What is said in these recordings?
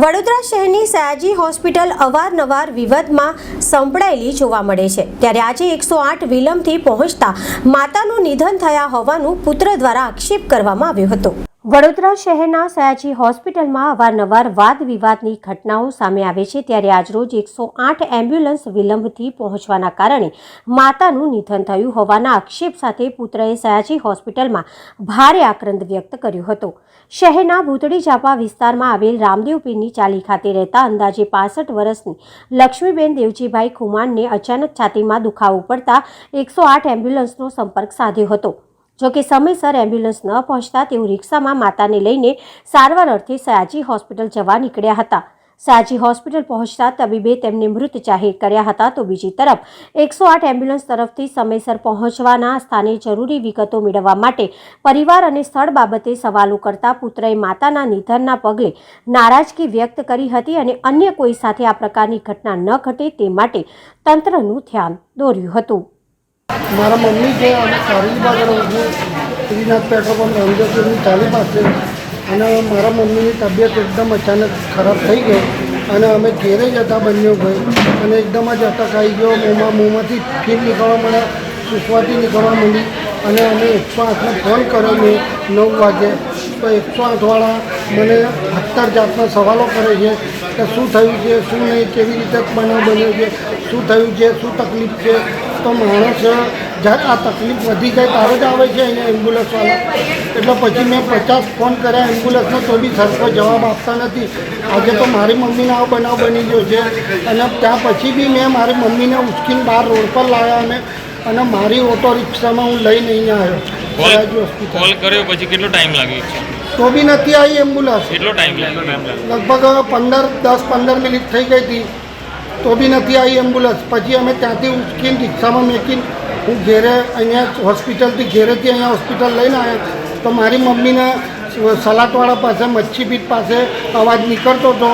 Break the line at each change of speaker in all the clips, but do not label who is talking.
વડોદરા શહેરની સયાજી હોસ્પિટલ અવારનવાર વિવાદમાં સંભળાયેલી જોવા મળે છે. ત્યારે આજે એકસો આઠ વિલંબથી પહોંચતા માતાનું નિધન થયા હોવાનું પુત્ર દ્વારા આક્ષેપ કરવામાં આવ્યો હતો. વડોદરા શહેરના સયાજી હોસ્પિટલમાં અવારનવાર વાદ વિવાદની ઘટનાઓ સામે આવે છે ત્યારે આજરોજ એકસો આઠ એમ્બ્યુલન્સ વિલંબથી પહોંચવાના કારણે માતાનું નિધન થયું હોવાના આક્ષેપ સાથે પુત્રએ સયાજી હોસ્પિટલમાં ભારે આક્રંદ વ્યક્ત કર્યો હતો. શહેરના ભૂતળી ચાપા વિસ્તારમાં આવેલ રામદેવ પીરની ચાલી ખાતે રહેતા અંદાજે પાસઠ વર્ષની લક્ષ્મીબેન દેવજીભાઈ ખુમાણને અચાનક છાતીમાં દુખાવો પડતા એકસો આઠ એમ્બ્યુલન્સનો સંપર્ક સાધ્યો હતો. જોકે સમયસર એમ્બ્યુલન્સ ન પહોંચતા તેઓ રિક્ષામાં માતાને લઈને સારવાર અર્થે સયાજી હોસ્પિટલ જવા નીકળ્યા હતા. સયાજી હોસ્પિટલ પહોંચતા તબીબે તેમને મૃત જાહેર કર્યા હતા તો બીજી તરફ એકસો આઠ એમ્બ્યુલન્સ તરફથી સમયસર પહોંચવાના સ્થાને જરૂરી વિગતો મેળવવા માટે પરિવાર અને સ્થળ બાબતે સવાલો કરતા પુત્રએ માતાના નિધનના પગલે નારાજગી વ્યક્ત કરી હતી અને અન્ય કોઈ સાથે આ પ્રકારની ઘટના ન ઘટે તે માટે તંત્રનું ધ્યાન દોર્યું હતું.
મારા મમ્મી છે અને કારેલીબાગ રહું છું શ્રીનાથ પેટ્રોલ પંપ રામદેવપુરની ચાલી પાસે, અને મારા મમ્મીની તબિયત એકદમ અચાનક ખરાબ થઈ ગઈ, અને અમે ઘેરે જ હતા બંને ભાઈ, અને એકદમ જ અટક આવી ગયો, મોંમાં મોંમાંથી ફીમ નીકળવા મળ્યા સુસવાથી નીકળવા મળી અને અમે એકસો આઠને ફોન કર્યો મેં નવ વાગે. એકસો આઠવાળા મને હત્તર જાતના સવાલો કરે છે કે શું થયું છે, શું નહીં, કેવી રીતે બનાવ બન્યો છે, શું થયું છે, શું તકલીફ છે? તો માણસ, જ્યારે આ તકલીફ વધી જાય ત્યારે જ આવે છે અહીંયા એમ્બ્યુલન્સવાળા એટલે પછી મેં પચાસ ફોન કર્યા એમ્બ્યુલન્સનો તો બી સરખો જવાબ આપતા નથી. આજે તો મારી મમ્મીને આવો બનાવ બની ગયો છે. અને ત્યાં પછી બી મેં મારી મમ્મીને ઉચકીને બહાર રોડ પર લાવ્યા અને અને મારી ઓટો રિક્ષામાં હું લઈને અહીંયા આવ્યો.
કોલ કર્યો પછી કેટલો ટાઈમ લાગ્યો
તો બી નથી આવી એમ્બ્યુલન્સ.
કેટલો ટાઈમ લાગ્યો?
લગભગ પંદર દસ પંદર મિનિટ થઈ ગઈ હતી. તો બી નથી આવી એમ્બ્યુલન્સ. પછી અમે ત્યાંથી ઉચકીને રિક્ષામાં મેકીને હું ઘેરે અહીંયા હોસ્પિટલથી ઘેરેથી અહીંયા હોસ્પિટલ લઈને આવ્યા. તો મારી મમ્મીને સલાટવાળા પાસે મચ્છી મચ્છીપીઠ પાસે અવાજ નીકળતો હતો.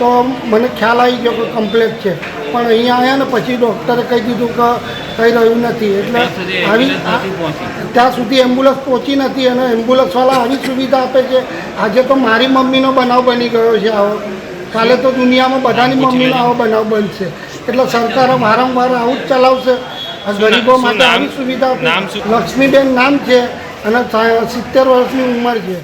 તો મને ખ્યાલ આવી ગયો કે કમ્પ્લેટ છે. પણ અહીંયા આવ્યા ને પછી ડૉક્ટરે કહી દીધું કે કંઈ રહ્યું નથી. એટલે આવી ત્યાં સુધી એમ્બ્યુલન્સ પહોંચી નથી અને એમ્બ્યુલન્સવાળા આવી સુવિધા આપે છે. આજે તો મારી મમ્મીનો બનાવ બની ગયો છે આવો. કાલે તો દુનિયામાં બધાની મમ્મીનો આવો બનાવ બનશે. એટલે સરકાર વારંવાર આવું જ ચલાવશે. ગરીબો માટે આવી સુવિધા? લક્ષ્મીબેન નામ છે અને સિત્તેર વર્ષની ઉંમર છે.